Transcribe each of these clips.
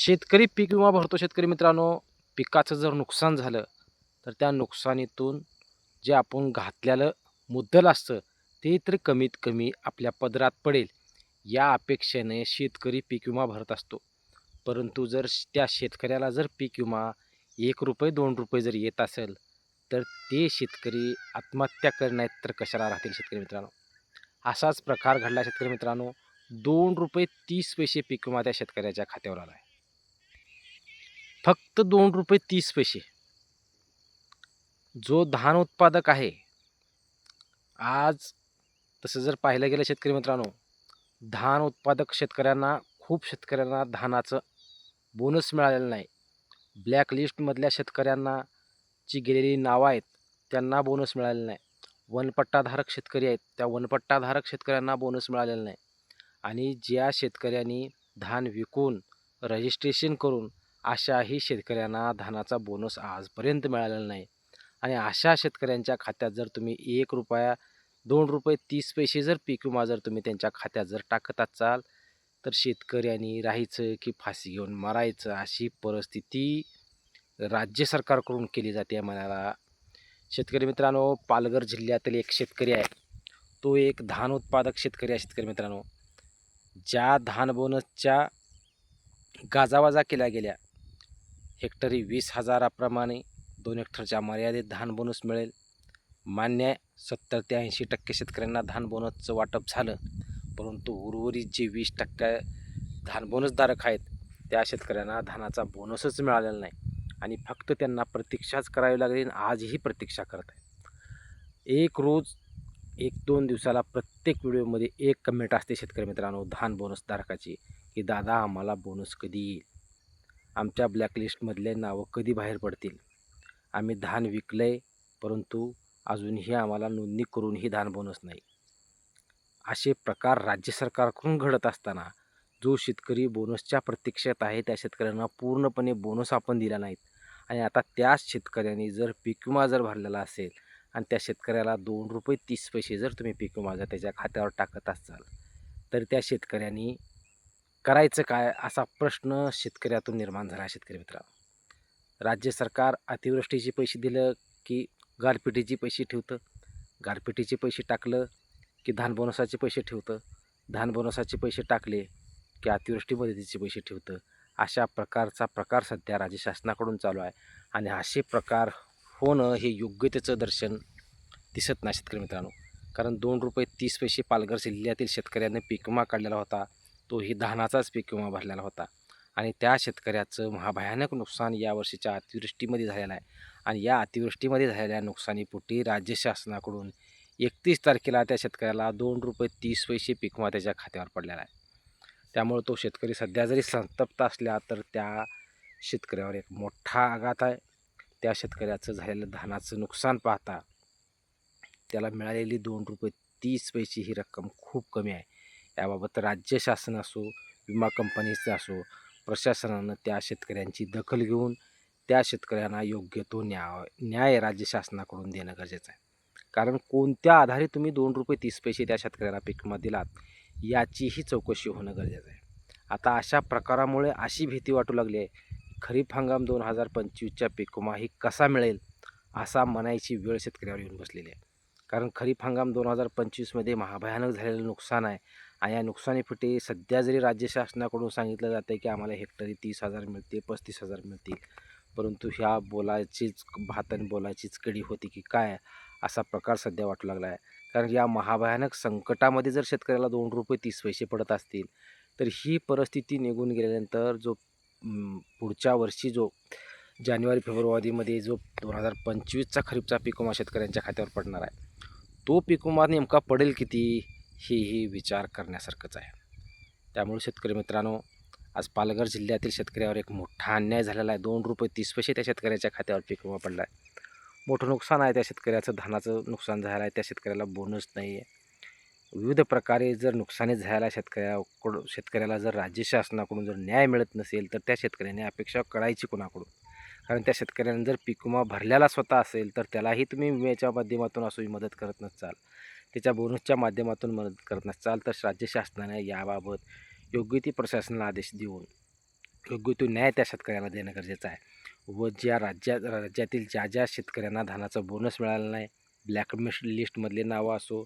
शेतकरी पीक विमा भरतो शेतकरी मित्रांनो. पिकाचं जर नुकसान झालं तर त्या नुकसानीतून जे आपण घातलेलं मुद्दल असतं ते तर कमीत कमी आपल्या पदरात पडेल. या अपेक्षेने शेतकरी पीक विमा भरत असतो. परंतु जर त्या शेतकऱ्याला जर पीक विमा एक रुपये दोन रुपये जर येत असेल तर ते शेतकरी आत्महत्या करण्यात तर कशाला राहतील शेतकरी मित्रांनो? असाच प्रकार घडला शेतकरी मित्रांनो. दोन रुपये तीस पैसे पीक विमा त्या शेतकऱ्याच्या खात्यावर आला आहे फक्त दोन रुपये तीस पैसे. जो धान उत्पादक आहे आज तसं जर पाहिलं गेलं शेतकरी मित्रांनो धान उत्पादक शेतकऱ्यांना खूप शेतकऱ्यांना धानाचं बोनस मिळालेलं नाही. ब्लॅक लिस्टमधल्या शेतकऱ्यांना जी गेलेली नावं आहेत त्यांना बोनस मिळालेला नाही. वनपट्टाधारक शेतकरी आहेत त्या वनपट्टाधारक शेतकऱ्यांना बोनस मिळालेला नाही. आणि ज्या शेतकऱ्यांनी धान विकून रजिस्ट्रेशन करून अशाही शेतकऱ्यांना धानाचा बोनस आजपर्यंत मिळालेला नाही. आणि अशा शेतकऱ्यांच्या खात्यात जर तुम्ही एक रुपया दोन रुपये तीस पैसे जर पीक विमा जर तुम्ही त्यांच्या खात्यात जर टाकत असाल तर शेतकऱ्यांनी राहायचं की फाशी घेऊन मरायचं अशी परिस्थिती राज्य सरकारकडून केली जाते म्हणाला शेतकरी मित्रांनो पालघर जिल्ह्यातील एक शेतकरी आहे. तो एक धान उत्पादक शेतकरी आहे शेतकरी मित्रांनो. ज्या धान बोनसच्या गाजावाजा केल्या गेल्या हेक्टरी वीस हजाराप्रमाणे दोन हेक्टरच्या मर्यादित धान बोनस मिळेल. मान्य सत्तर ते ऐंशी टक्के शेतकऱ्यांना धान बोनसचं वाटप झालं परंतु उर्वरित जे वीस टक्के धान बोनसधारक आहेत त्या शेतकऱ्यांना धानाचा बोनसच मिळालेला नाही आणि फक्त त्यांना प्रतीक्षाच करावी लागली आणि आजही प्रतीक्षा करत आहेत. एक रोज एक दोन दिवसाला प्रत्येक व्हिडिओमध्ये एक कमेंट असते शेतकरी मित्रांनो धान बोनसधारकाची की दादा आम्हाला बोनस कधी येईल? आमच्या ब्लॅकलिस्टमधले नावं कधी बाहेर पडतील? आम्ही धान विकलं आहे परंतु अजूनही आम्हाला नोंदणी करूनही धान बोनस नाही. असे प्रकार राज्य सरकारकडून घडत असताना जो शेतकरी बोनसच्या प्रतीक्षेत आहे त्या शेतकऱ्यांना पूर्णपणे बोनस आपण दिला नाहीत. आणि आता त्याच शेतकऱ्यांनी जर पीक विमा जर भरलेला असेल आणि त्या शेतकऱ्याला दोन रुपये तीस पैसे जर तुम्ही पीक विमा जर त्याच्या खात्यावर टाकत असाल तर त्या शेतकऱ्यांनी करायचं काय असा प्रश्न शेतकऱ्यातून निर्माण झाला आहे शेतकरी मित्रांनो. राज्य सरकार अतिवृष्टीचे पैसे दिलं की गारपिटीचे पैसे ठेवतं. गारपिटीचे पैसे टाकलं की धान बोनसाचे पैसे ठेवतं. धान बोनसाचे पैसे टाकले की अतिवृष्टी मदतीचे पैसे ठेवतं. अशा प्रकारचा प्रकार सध्या राज्य शासनाकडून चालू आहे आणि असे प्रकार होणं हे योग्यतेचं दर्शन दिसत नाही शेतकरी मित्रांनो. कारण दोन रुपये तीस पैसे पालघर जिल्ह्यातील शेतकऱ्यांनी पीक विमा काढलेला होता. तोही धानाचाच पीक विमा भरलेला होता. आणि त्या शेतकऱ्याचं महाभयानक नुकसान या वर्षीच्या अतिवृष्टीमध्ये झालेलं आहे. आणि या अतिवृष्टीमध्ये झालेल्या नुकसानीपोटी राज्य शासनाकडून एकतीस तारखेला त्या शेतकऱ्याला दोन रुपये तीस पैसे पीक विमा त्याच्या खात्यावर पडलेला आहे. त्यामुळे तो शेतकरी सध्या जरी संतप्त असला तर त्या शेतकऱ्यावर एक मोठा आघात आहे. त्या शेतकऱ्याचं झालेलं धानाचं नुकसान पाहता त्याला मिळालेली दोन रुपये तीस पैसे ही रक्कम खूप कमी आहे. याबाबत राज्य शासन असो विमा कंपनीचं असो प्रशासनानं त्या शेतकऱ्यांची दखल घेऊन त्या शेतकऱ्यांना योग्य तो न्याय न्याय राज्य शासनाकडून देणं गरजेचं आहे. कारण कोणत्या आधारे तुम्ही दोन रुपये तीस पैसे त्या शेतकऱ्याला पिकमा दिलात याचीही चौकशी होणं गरजेचं आहे. आता अशा प्रकारामुळे अशी भीती वाटू लागली आहे खरीप हंगाम दोन हजार पंचवीसच्या पीक विमा ही कसा मिळेल असा म्हणायची वेळ शेतकऱ्यावर येऊन बसलेली आहे. कारण खरीप हंगाम दोन हजार पंचवीसमध्ये महाभयानक झालेलं नुकसान आहे. आणि या नुकसानीपोटी सध्या जरी राज्य शासनाकडून सांगितलं जातं आहे की आम्हाला हेक्टरी तीस हजार मिळते पस्तीस हजार मिळतील. परंतु ह्या बोलायचीच भात आणि बोलायचीच कडी होती की काय असा प्रकार सध्या वाटू लागला आहे कारण या महाभयानक संकटामध्ये जर शेतकऱ्याला दोन रुपये तीस पैसे पडत असतील तर ही परिस्थिती निघून गेल्यानंतर जो पुढच्या वर्षी जो जानेवारी फेब्रुवारीमध्ये जो दोन हजार पंचवीसचा खरीपचा पीक विमा शेतकऱ्यांच्या खात्यावर पडणार आहे तो पीक विमा नेमका पडेल किती? हेही विचार करण्यासारखंच आहे. त्यामुळे शेतकरी मित्रांनो आज पालघर जिल्ह्यातील शेतकऱ्यावर एक मोठा अन्याय झालेला आहे. दोन रुपये तीस पैसे त्या शेतकऱ्याच्या खात्यावर पीक विमा पडला आहे. मोठं नुकसान आहे त्या शेतकऱ्याचं धानाचं नुकसान झालं आहे. त्या शेतकऱ्याला बोनस नाही आहे. विविध प्रकारे जर नुकसानी झालेल्या शेतकऱ्याकडून शेतकऱ्याला जर राज्य शासनाकडून जर न्याय मिळत नसेल तर त्या शेतकऱ्याने अपेक्षा कळायची कोणाकडून? कारण त्या शेतकऱ्याने जर पीक विमा भरलेला स्वतः असेल तर त्यालाही तुम्ही विम्याच्या माध्यमातून असो मदत करत नसाल. त्याच्या बोनसच्या माध्यमातून मदत करत चाल तर राज्य शासनाने याबाबत योग्य ती प्रशासनाला आदेश देऊन योग्य तो न्याय त्या शेतकऱ्याला देणं गरजेचं आहे. व ज्या राज्यात राज्यातील ज्या ज्या शेतकऱ्यांना धानाचा बोनस मिळाला नाही ब्लॅक लिस्टमधले नावं असो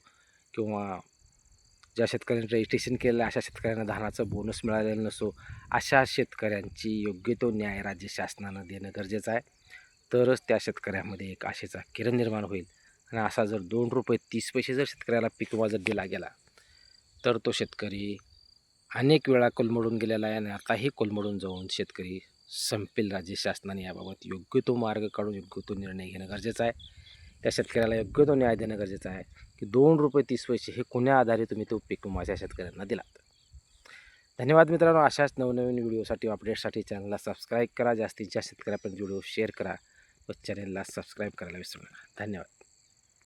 किंवा ज्या शेतकऱ्यांनी रजिस्ट्रेशन केलेलं अशा शेतकऱ्यांना धानाचा बोनस मिळालेला नसो अशा शेतकऱ्यांची योग्य तो न्याय राज्य शासनानं देणं गरजेचं आहे. तरच त्या शेतकऱ्यामध्ये एक आशेचा किरण निर्माण होईल. आणि असा जर दोन रुपये तीस पैसे जर शेतकऱ्याला पीक विमा जर दिला गेला तर तो शेतकरी अनेक वेळा कोलमडून गेलेला आहे आणि आताही कोलमडून जाऊन शेतकरी संपेल राज्य शासनाने याबाबत. योग्य तो मार्ग काढून योग्य तो निर्णय घेणं गरजेचं आहे. त्या शेतकऱ्याला योग्य तो न्याय देणं गरजेचं आहे की दोन रुपये तीस पैसे हे कोण्या आधारे तुम्ही तो पीक माझ्या शेतकऱ्यांना दिलात. धन्यवाद मित्रांनो. अशाच नवनवीन व्हिडिओसाठी अपडेटसाठी चॅनलला सबस्क्राईब करा. जास्तीत जास्त शेतकऱ्यापर्यंत व्हिडिओ शेअर करा व चॅनलला सबस्क्राईब करायला विसरू नका. धन्यवाद.